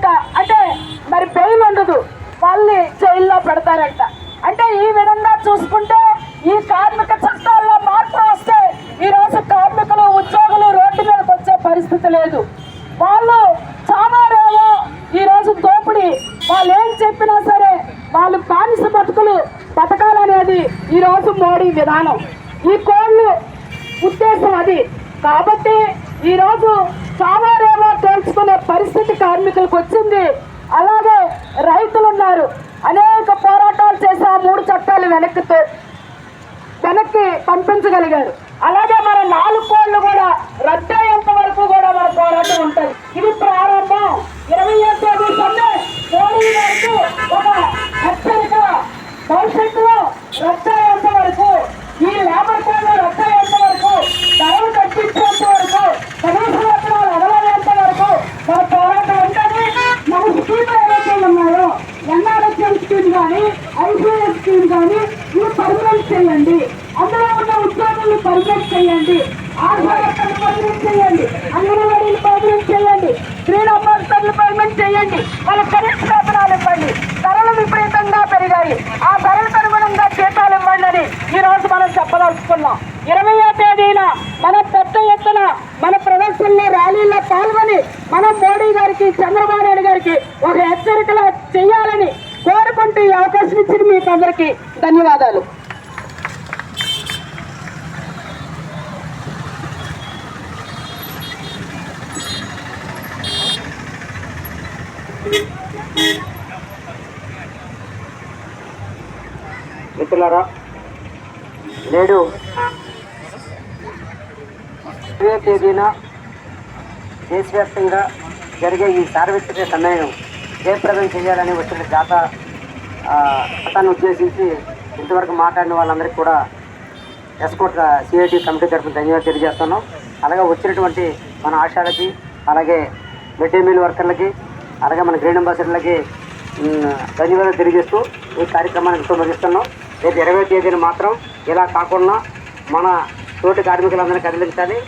అంట అంటే మరి బెయిల్ ఉండదు. వాళ్ళని జైల్లో పెడతారంట. అంటే ఈ విధంగా చూసుకుంటే ఈ కార్మిక చట్టాల్లో మార్పు వస్తే ఈరోజు కార్మికులు ఉద్యోగులు రోడ్డు మీదకి వచ్చే పరిస్థితి లేదు. వాళ్ళు చామారేలో ఈ రోజు దోపిడి. వాళ్ళు ఏం చెప్పినా సరే వాళ్ళు బానిస బతుకులు బతకాలనేది ఈ రోజు మోడీ విధానం. ఈ కోళ్ళు ఉద్దేశం అది. కాబట్టి ఈ రోజు చావారేమో తెలుసుకునే పరిస్థితి కార్మికులకు వచ్చింది. అలాగే రైతులు ఉన్నారు. అనేక పోరాటాలు చేసి ఆ మూడు చట్టాలు వెనక్కి వెనక్కి పంపించగలిగారు. అలాగే మన నాలుగు కోళ్ళు కూడా రద్దు అయ్యేంత వరకు కూడా మన పోరాటం ఉంటుంది. ఇది ప్రారంభం. ఇరవై తేదీ కన్నా మోడీ గారికి ఒక హెచ్చరిక. భవిష్యత్ రద్దు అయ్యేంత వరకు ఈ లేబర్ కోడ్లు రద్దు అయ్యేంత వరకు ధరలు తగ్గించేంత వరకు కనీస వేతనాలు అమలయ్యేంత వరకు మన పోరాటం ఉంటుంది మన స్కీమ్లు ఏవైతే ఉన్నాయో ఎన్ఆర్ఎస్ఎం స్కీమ్ కానీ ఐసీఎస్ స్కీమ్ కానీ ఇవి పర్మనెంట్ చేయండి. అందులో ఉన్న ఉద్యోగుల్ని పర్మనెంట్ చేయండి. ఆశా వర్కర్లు పర్మనెంట్ చేయండి. అంగన్వాడీలు పర్మనెంట్ చేయండి. క్రీడా మాస్టర్లు పర్మనెంట్ చేయండి. వాళ్ళ కనీస వేతనాలు ఇవ్వండి. ధరలు విపరీతంగా పెరిగాయి. ఆ ధరలకు అనుగుణంగా జీతాలు ఇవ్వండి అని ఈ మనం చెప్పదలుచుకున్నాం. ఇరవయో తేదీన మన పెద్ద ఎత్తున మన ప్రదర్శనలో ర్యాలీలో పాల్గొని మనం మోడీ గారికి చంద్రబాబు నాయుడు గారికి ఒక హెచ్చరికలా చేయాలని కోరుకుంటూ మీకందరికీ ధన్యవాదాలు. మిత్రులారా నేడు ఇరవై తేదీన దేశవ్యాప్తంగా జరిగే ఈ సార్వత్రిక సమ్మేళనం జయప్రదం చేయాలని వచ్చిన జాత చట్టాన్ని ఉద్దేశించి ఇంతవరకు మాట్లాడిన వాళ్ళందరికీ కూడా ఎస్కోట్ సిఐటి కమిటీ తరఫున ధన్యవాదాలు తెలియజేస్తున్నాం. అలాగే వచ్చినటువంటి మన ఆశాలకి అలాగే మిడ్ డే మీల్ వర్కర్లకి అలాగే మన గ్రీన్ అంబాసిడర్లకి ధన్యవాదాలు తెలియజేస్తూ ఈ కార్యక్రమాన్ని ఎంతో ముగిస్తున్నాం రేపు ఇరవై తేదీన మాత్రం ఇలా కాకుండా మన తోటి కార్మికులందరినీ కదిలించాలి.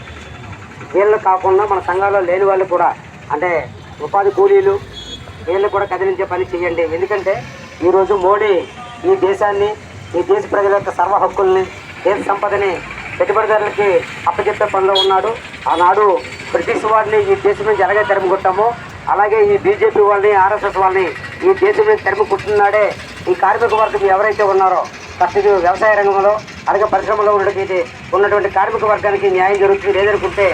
వీళ్ళు కాకుండా మన సంఘాల్లో లేని వాళ్ళు కూడా అంటే ఉపాధి కూలీలు వీళ్ళు కూడా కదిలించే పని చేయండి. ఎందుకంటే ఈరోజు మోడీ ఈ దేశాన్ని ఈ దేశ ప్రజల యొక్క సర్వ హక్కుల్ని దేశ సంపదని పెట్టుబడిదారులకి అప్పచెప్పే పనిలో ఉన్నాడు. ఆనాడు బ్రిటిష్ వారిని ఈ దేశం నుంచి ఎలాగే తరిమికొట్టామో అలాగే ఈ బీజేపీ వాళ్ళని ఆర్ఎస్ఎస్ వాళ్ళని ఈ దేశం నుంచి తరిమి కొట్టున్నాడే ఈ కార్మిక వర్గం ఎవరైతే ఉన్నారో ప్రస్తుతం వ్యవసాయ రంగంలో అలాగే పరిశ్రమలో ఉన్నటువంటి ఉన్నటువంటి కార్మిక వర్గానికి న్యాయం జరుగుతుంది లేదనుకుంటే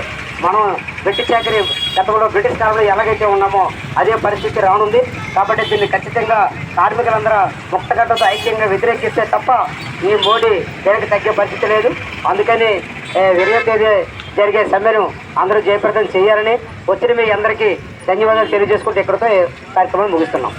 మనం బ్రిటిష్ చాకరీ గతంలో బ్రిటిష్ కాలంలో ఎలాగైతే ఉన్నామో అదే పరిస్థితి రానుంది. కాబట్టి దీన్ని ఖచ్చితంగా కార్మికులందరూ ముక్తగడ్డతో ఐక్యంగా వ్యతిరేకిస్తే తప్ప ఈ మోడీ దేనికి తగ్గే పరిస్థితి లేదు. అందుకని ఇరవై తేదీ జరిగే సమ్మెను అందరూ జయప్రదం చేయాలని వచ్చిన మీ అందరికీ ధన్యవాదాలు తెలియజేసుకుంటూ ఇక్కడితో కార్యక్రమం ముగిస్తున్నాం.